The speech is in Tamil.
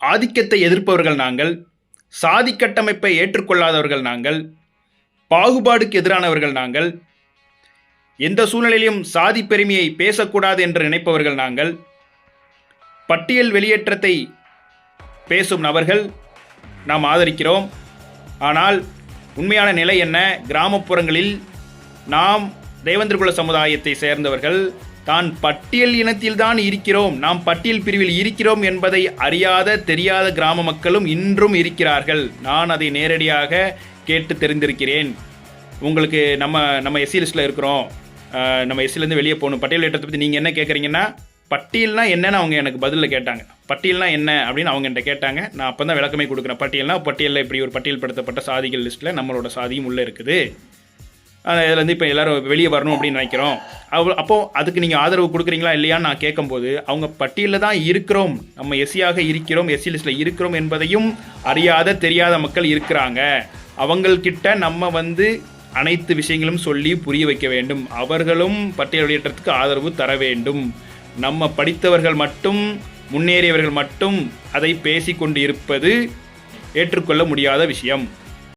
ஆதிக்கத்தை எதிர்ப்பவர்கள் நாங்கள் சாதி கட்டமைப்பை ஏற்றுக்கொள்ளாதவர்கள் நாங்கள் பாகுபாடுக்கு எதிரானவர்கள் நாங்கள் எந்த சூழ்நிலையிலும் சாதி பெருமையை பேசக்கூடாது என்று நினைப்பவர்கள் நாங்கள் பட்டியல் வெளியேற்றத்தை பேசும் நபர்கள் நாம் ஆதரிக்கிறோம். ஆனால் உண்மையான நிலை என்ன? கிராமப்புறங்களில் நாம் தேவந்திரகுல சமுதாயத்தை சேர்ந்தவர்கள் தான் பட்டியல் இனத்தில்தான் இருக்கிறோம். நாம் பட்டியல் பிரிவில் இருக்கிறோம் என்பதை அறியாத தெரியாத கிராம மக்களும் இன்றும் இருக்கிறார்கள். நான் அதை நேரடியாக கேட்டு தெரிந்திருக்கிறேன். உங்களுக்கு நம்ம நம்ம எஸ்சி லிஸ்ட்டில் இருக்கிறோம். நம்ம எஸ்சிலேருந்து வெளியே போகணும். பட்டியல் ஏற்றத்தை பற்றி நீங்கள் என்ன கேட்குறீங்கன்னா பட்டியல்னா என்னன்னு அவங்க எனக்கு பதிலில் கேட்டாங்க. பட்டியல்னா என்ன அப்படின்னு அவங்க என்கிட்ட கேட்டாங்க. நான் அப்போ தான் விளக்கமே கொடுக்குறேன். பட்டியல்னா பட்டியலில் இப்படி ஒரு பட்டியல்படுத்தப்பட்ட சாதிகள் லிஸ்ட்டில் நம்மளோட சாதியும் உள்ளே இருக்குது. இதுலேருந்து இப்போ எல்லாரும் வெளியே வரணும் அப்படின்னு நினைக்கிறோம். அவ அப்போது அதுக்கு நீங்கள் ஆதரவு கொடுக்குறீங்களா இல்லையான்னு நான் கேட்கும்போது அவங்க பட்டியலில் தான் இருக்கிறோம். நம்ம எஸ்சியாக இருக்கிறோம் எஸ்சி லிஸ்ட்டில் இருக்கிறோம் என்பதையும் அறியாத தெரியாத மக்கள் இருக்கிறாங்க. அவங்கள்கிட்ட நம்ம வந்து அனைத்து விஷயங்களும் சொல்லி புரிய வைக்க வேண்டும். அவர்களும் பட்டியல் வெளியேற்றத்துக்கு ஆதரவு தர வேண்டும். நம்ம படித்தவர்கள் மட்டும் முன்னேறியவர்கள் மட்டும் அதை பேசிக்கொண்டு இருப்பது ஏற்றுக்கொள்ள முடியாத விஷயம்.